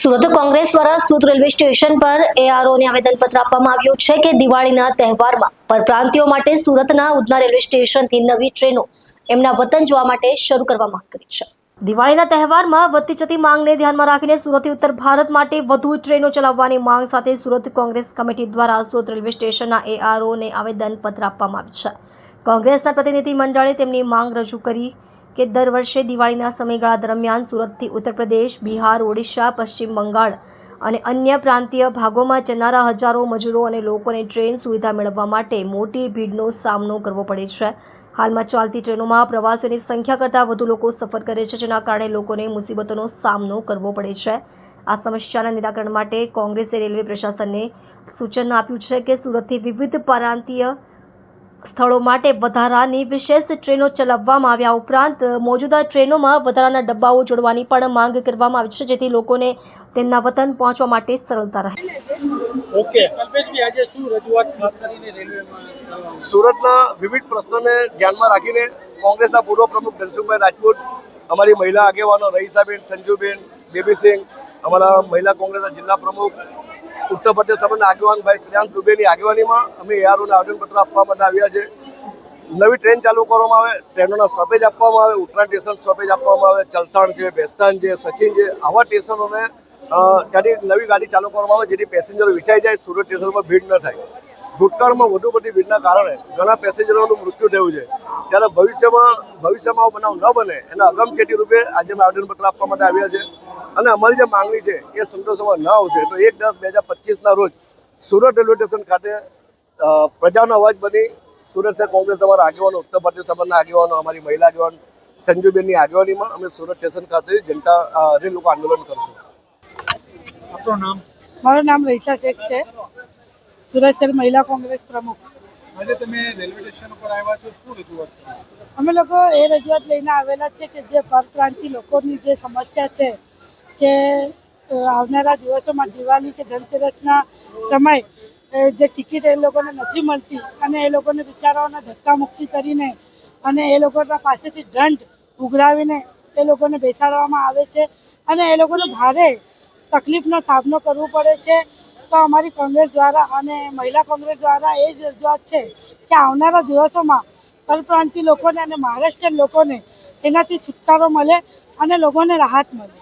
સુરત કોંગ્રેસ દ્વારા Surat railway station પર એઆરઓને આવેદનપત્ર આપવામાં આવ્યું છે કે દિવાળીના તહેવારમાં પરપ્રાંતિયો માટે સુરતના ઉધના રેલવે સ્ટેશનથી નવી ટ્રેનો એમના વતન જવા માટે શરૂ કરવા માંગ કરી છે. દિવાળીના તહેવારમાં વધતી જતી માંગને ધ્યાનમાં રાખીને સુરતથી ઉત્તર ભારત માટે વધુ ટ્રેનો ચલાવવાની માંગ સાથે સુરત કોંગ્રેસ કમિટી દ્વારા સુરત રેલવે સ્ટેશનના એઆરઓને આવેદનપત્ર આપવામાં આવ્યું છે. કોંગ્રેસના પ્રતિનિધિ મંડળે તેમની માંગ રજૂ કરી કે દર વર્ષે દિવાળીના સમયગાળા દરમિયાન સુરતથી ઉત્તર પ્રદેશ, બિહાર, ઓડિશા, પશ્ચિમ બંગાળ અને અન્ય પ્રાંતીય ભાગોમાં જનારા હજારો મજૂરો અને લોકોને ટ્રેન સુવિધા મેળવવા માટે મોટી ભીડનો સામનો કરવો પડે છે. હાલમાં ચાલતી ટ્રેનોમાં પ્રવાસીઓની સંખ્યા કરતાં વધુ લોકો સફર કરે છે, જેના કારણે લોકોને મુસીબતોનો સામનો કરવો પડે છે. આ સમસ્યાના નિરાકરણ માટે કોંગ્રેસે રેલવે પ્રશાસનને સૂચન આપ્યું છે કે સુરતથી વિવિધ પ્રાંતીય સ્થળો માટે વધારાની વિશેષ ટ્રેનો ચલાવવામાં આવ્યા ઉપરાંત મોજૂદા ટ્રેનોમાં વધારાના ડબ્બાઓ જોડવાની પણ માંગ કરવામાં આવી છે જેથી લોકોને તેમના વતન પહોંચવા માટે સરળતા રહે. ઓકે. કલ્પેશજી આજે શું રજૂઆત ખાસ કરીને રેલવેમાં સુરતના વિવિધ પ્રશ્નોને ધ્યાનમાં રાખીને કોંગ્રેસના પૂર્વ પ્રમુખ ધનસુખભાઈ રાજપૂત અમારી મહિલા આગેવાનો રહીસાબેન સંજુબેન બેબીસિંહ અમારા મહિલા કોંગ્રેસના જિલ્લા પ્રમુખ ઉત્તર પ્રદેશ સભાના આગેવાન ભાઈ શ્રેયાંશ દુબેની આગેવાનીમાં અમે એઆરઓને આવેદનપત્ર આપવા માટે આવ્યા છે. નવી ટ્રેન ચાલુ કરવામાં આવે, ટ્રેનોના સ્ટોપેજ આપવામાં આવે, ઉત્તરાયણ સ્ટેશન સ્ટોપેજ આપવામાં આવે, ચલતાણ છે બેસ્તાન છે, સચિન છે, આવા સ્ટેશનોને ત્યાંની નવી ગાડી ચાલુ કરવામાં આવે, જેથી પેસેન્જરો વિચારી જાય, સુરત સ્ટેશન પર ભીડ ન થાય. ભૂતકાળમાં વધુ પડતી ભીડના કારણે ઘણા પેસેન્જરોનું મૃત્યુ થયું છે. ત્યારે ભવિષ્યમાં ભવિષ્યમાં બનાવ ન બને, એના અગમચેતી રૂપે આજે અમે આવેદનપત્ર આપવા માટે આવ્યા છે. અને અમારી જે માંગણી છે એ સંતોષવામાં ન આવશે. તો એક દસ બે હજાર પચીસના રોજ સુરત રેલવે સ્ટેશન ખાતે પ્રજાનો અવાજ બની સુરત શહેર કોંગ્રેસ અમારા આગેવાનો ઉત્તર ભારતીય સભાના આગેવાનો અમારી મહિલા આગેવાન સંજુબેનની આગેવાનીમાં અમે સુરત સ્ટેશન ખાતે જનતા રેલ લોકો આંદોલન કરશું. આપણું નામ? મારું નામ રહીશા શેખ છે. સુરત શહેર મહિલા કોંગ્રેસ પ્રમુખ. આજે તમે રેલવે સ્ટેશન ઉપર આવ્યા છો શું રજૂઆત અમે લોકો એ રજૂઆત લઈને આવેલા છે કે જે પરપ્રાંતિ લોકોની જે સમસ્યા છે કે આવનારા દિવસોમાં દિવાળી કે ધનતેરસના સમય જે ટિકિટ એ લોકોને નથી મળતી અને એ લોકોને બિચારાઓને ધક્કામુક્તિ કરીને અને એ લોકોના પાસેથી દંડ ઉઘરાવીને એ લોકોને બેસાડવામાં આવે છે અને એ લોકોને ભારે તકલીફનો સામનો કરવો પડે છે. તો અમારી કોંગ્રેસ દ્વારા અને મહિલા કોંગ્રેસ દ્વારા એ જ રજૂઆત છે કે આવનારા દિવસોમાં પરપ્રાંતિ લોકોને અને મહારાષ્ટ્રીયન લોકોને એનાથી છુટકારો મળે અને લોકોને રાહત મળે.